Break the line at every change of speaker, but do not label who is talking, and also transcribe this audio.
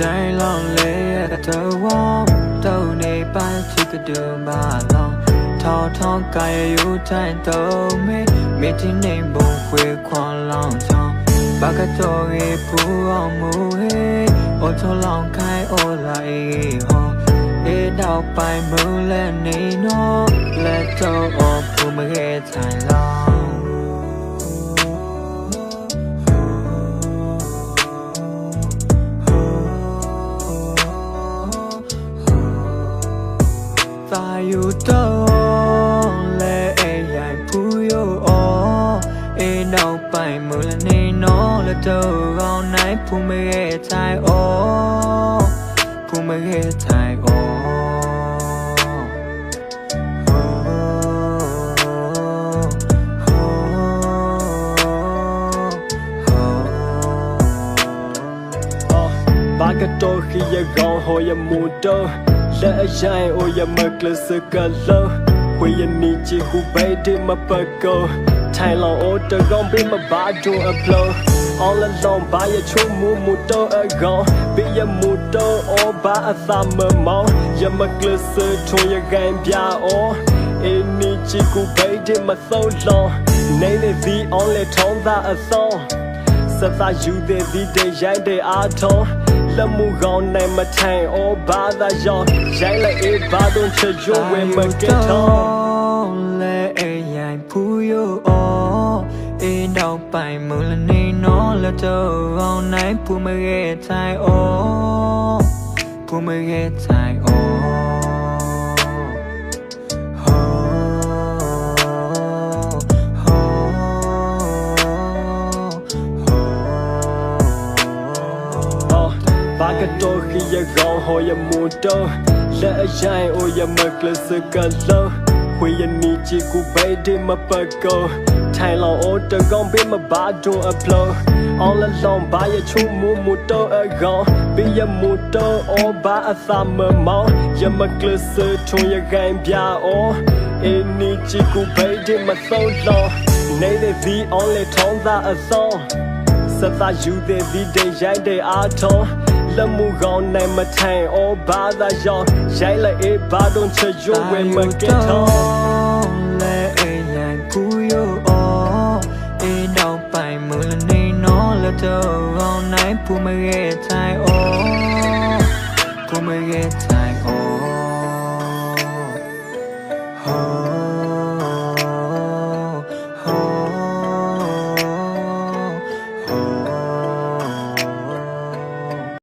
တိုင်းလုံးလေးတော့ဝတော့နေပါချစ်ကဒူမာလုံးထောင်းထောင်းကာယယူတိုင်းတော့မေမေတင်နေဘုံခွေခွန်လောင်းချောင်းဘာကတော့ရေပူအောင်မူဟေအော်ချောလောင်းခိုင်အော်လိုက်ဟော အေးတော့ပိုင်မူလဲနေနော်လက်တော့အော်ပူမခဲ့တိုင်းလောင်းသာယူတော့လဲအိမ်ရိုင်ဖူးရောအော်အိမ်နောက်ပိုင်မလနေနော်လက်တော့ ကောင်းနိုင်ဖူးမရဲ့ထိုင်အော်ဖူးမရဲ့ထိုင်အော်
ဘာကတော့ခီရကောင်ဟောရမူတော့လက်အရင်အိုရမကလစကလောဝေယနီချီခုပဲဒီမပကောထိုင်လောအိုတကောင်ဘေးမဘာဒိုအပလော all alone ဘာရချုံမူမူတော့အကောင်ဘေးရမူတော့အောဘာအသမမောင်ရမကလစထွန်ရကန်ပြအောအင်းနီချီခုပဲဒီမသောလောနေနေဒီ only ထုံးသားအသောစသယူတဲ့ဒီတဲ့ရိုက်တဲ့အားထုံး လက်မှုကောင်းနိုင်မထိုင်အောဘာသာရောရိုက်လိုက်အေးဘာတော့ချကြွဝဲမကက်တော့
လဲအိမ်ရိုင်ဖူးရောအော်အိမ်နောက်ပိုင်မလနေနော်လက်တော့ကောင်းနိုင်ဖူးမရဲ့ထိုင်အော်ဖူးမရဲ့ထိုင်အော်
ဘာကတော့ခီရကောင်ဟောရမူတော့လက်အရင်အိုရမကလစကလောဝေယနီချီကူပဲဒီမပကောထိုင်လောအိုတကောင်ဘေးမဘာဒိုအပလော all alone ဘာရချုံမူမူတော့အကောင်ဘေးရမူတော့အောဘာအသမမောင်ရမကလစထွန်ရကန်ပြအောအင်းနီချီကူပဲဒီမသောလောနေတဲ့ဒီ only ထုံးသားအသောစသယူတဲ့ဒီတဲ့ရိုက်တဲ့အားထုံး လက်မှုကောင်းနိုင်မထိုင်အောဘာသာရောရိုက်လိုက်အေးဘာတော့ချရွဝဲမကက်တော့
လဲအိမ်ရိုင်ဖူးရောအော်အိမ်နောက်ပိုင်မလနေနော်လက်တော့ကောင်းနိုင်ဖူးမရဲ့ထိုင်အော်ဖူးမရဲ့